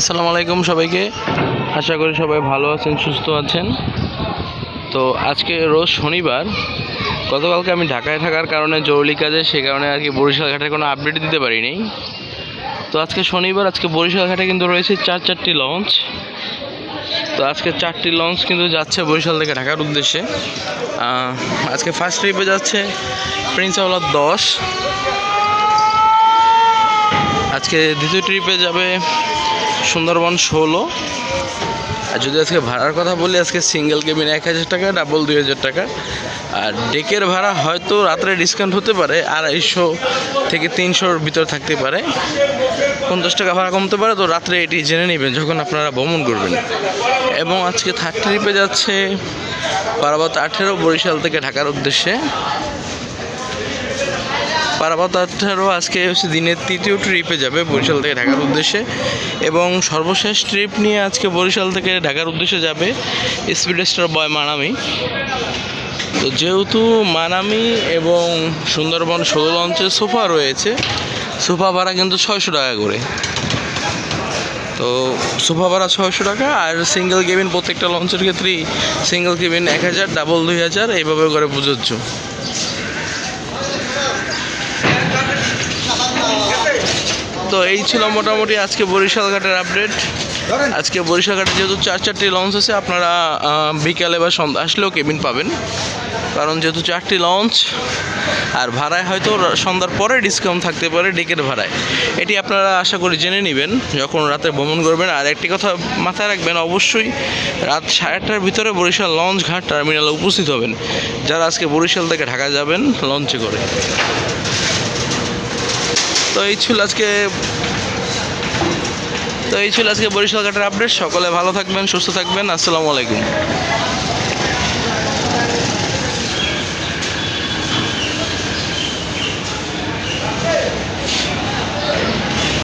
আসসালামু আলাইকুম সবাইকে। আশা করি সবাই ভালো আছেন, সুস্থ আছেন। তো আজকে রোজ শনিবার। গতকালকে আমি ঢাকায় থাকার কারণে জরুরি কাজে সে কারণে আর কি বরিশাল ঘাটে কোনো আপডেট দিতে পারিনি। তো আজকে শনিবার, আজকে বরিশাল ঘাটে কিন্তু রয়েছে চার চারটি লঞ্চ তো আজকে চারটি লঞ্চ কিন্তু যাচ্ছে বরিশাল থেকে ঢাকার উদ্দেশ্যে। আজকে ফার্স্ট ট্রিপে যাচ্ছে প্রিন্স আওলাদ দশ। আজকে দ্বিতীয় ট্রিপে যাবে সুন্দরবন ষোলো। আর যদি আজকে ভাড়ার কথা বলি, আজকে সিঙ্গেল কেবিন এক হাজার টাকা ডাবল দুই হাজার টাকা। আর ডেকের ভাড়া হয়তো রাত্রে ডিসকাউন্ট হতে পারে, আড়াইশো থেকে তিনশোর ভিতর থাকতে পারে। পঞ্চাশ টাকা ভাড়া কমতে পারে, তো রাত্রে এটি জেনে নেবেন যখন আপনারা ভ্রমণ করবেন। এবং আজকে থার্ড ট্রিপে যাচ্ছে পারাবত আঠেরো বরিশাল থেকে ঢাকার উদ্দেশ্যে। পারাবত আঠারো আজকে হচ্ছে দিনের তৃতীয় ট্রিপে যাবে বরিশাল থেকে ঢাকার উদ্দেশ্যে। এবং সর্বশেষ ট্রিপ নিয়ে আজকে বরিশাল থেকে ঢাকার উদ্দেশ্যে যাবে স্পিড স্টার বয় মানামি। তো যেহেতু মানামি এবং সুন্দরবন ষোলো লঞ্চে সোফা রয়েছে, সোফা ভাড়া কিন্তু ছয়শো টাকা করে। তো সোফা ভাড়া ছয়শো টাকা আর সিঙ্গেল কেবিন প্রত্যেকটা লঞ্চের ক্ষেত্রেই সিঙ্গেল কেবিন এক হাজার ডাবল দুই হাজার, এইভাবে করে প্রযোজ্য। তো এই ছিল মোটামুটি আজকে বরিশাল ঘাটের আপডেট আজকে বরিশাল ঘাটে যেহেতু চার চারটি লঞ্চ আছে আপনারা বিকালে বা সন্ধ্যা আসলেও কেবিন পাবেন। কারণ যেহেতু চারটি লঞ্চ আর ভাড়ায় হয়তো সন্ধ্যার পরে ডিসকাউন্ট থাকতে পারে ডেকের ভাড়ায়। এটি আপনারা আশা করি জেনে নেবেন যখন রাতে ভ্রমণ করবেন। আর একটি কথা মাথায় রাখবেন অবশ্যই রাত সাড়ে আটটার ভিতরে বরিশাল লঞ্চ ঘাট টার্মিনালে উপস্থিত হবেন। যারা আজকে বরিশাল থেকে ঢাকা যাবেন লঞ্চে করে। তো এই ছিল আজকে, তো এই ছিল আজকে বরিশাল ঘাটের আপডেট সকলে ভালো থাকবেন, সুস্থ থাকবেন। আসসালামু আলাইকুম।